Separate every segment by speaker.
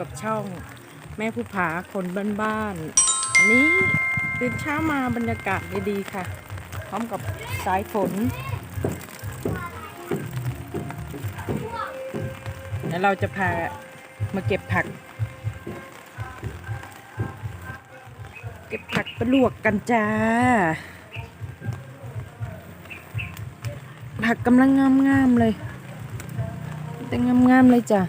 Speaker 1: กับช่องแม่ผู้ผาคนบ้านๆอันนี้ตื่นเช้ามาบรรยากาศดีๆค่ะ พร้อมกับสายฝนแล้วเราจะพามาเก็บผัก เก็บผักไปลวกกันจ้า ผักกำลังงามๆเลยแต่งามๆเลยจ้ะ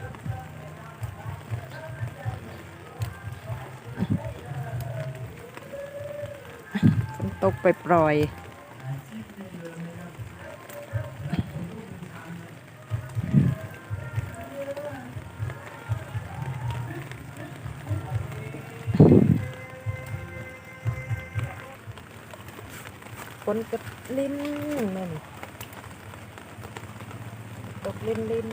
Speaker 1: ตกไปปล่อยฝนก็ลิ้นนั่นตกลิ้นลิ้น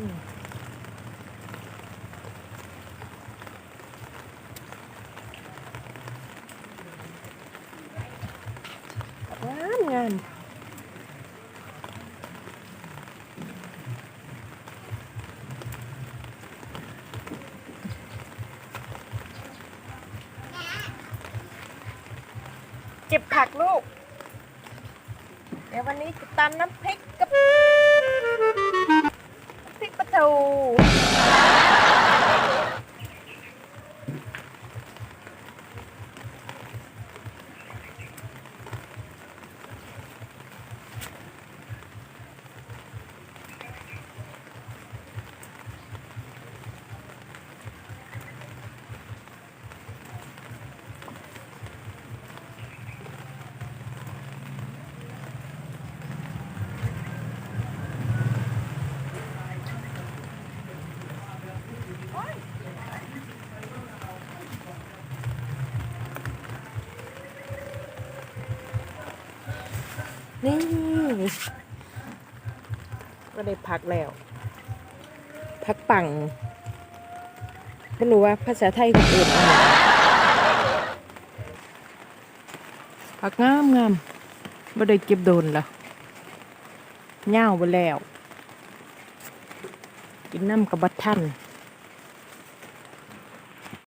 Speaker 1: งามงามเก็บผักลูก เดี๋ยววันนี้ตำน้ำพริกกับ นี่ ก็ได้พักแล้ว พักปังไม่รู้ว่าภาษาไทยคนอื่นอะไรพักงามงามไม่ได้เก็บโดนแล้วเง่าไปแล้ว กินน้ำกับบัตทัน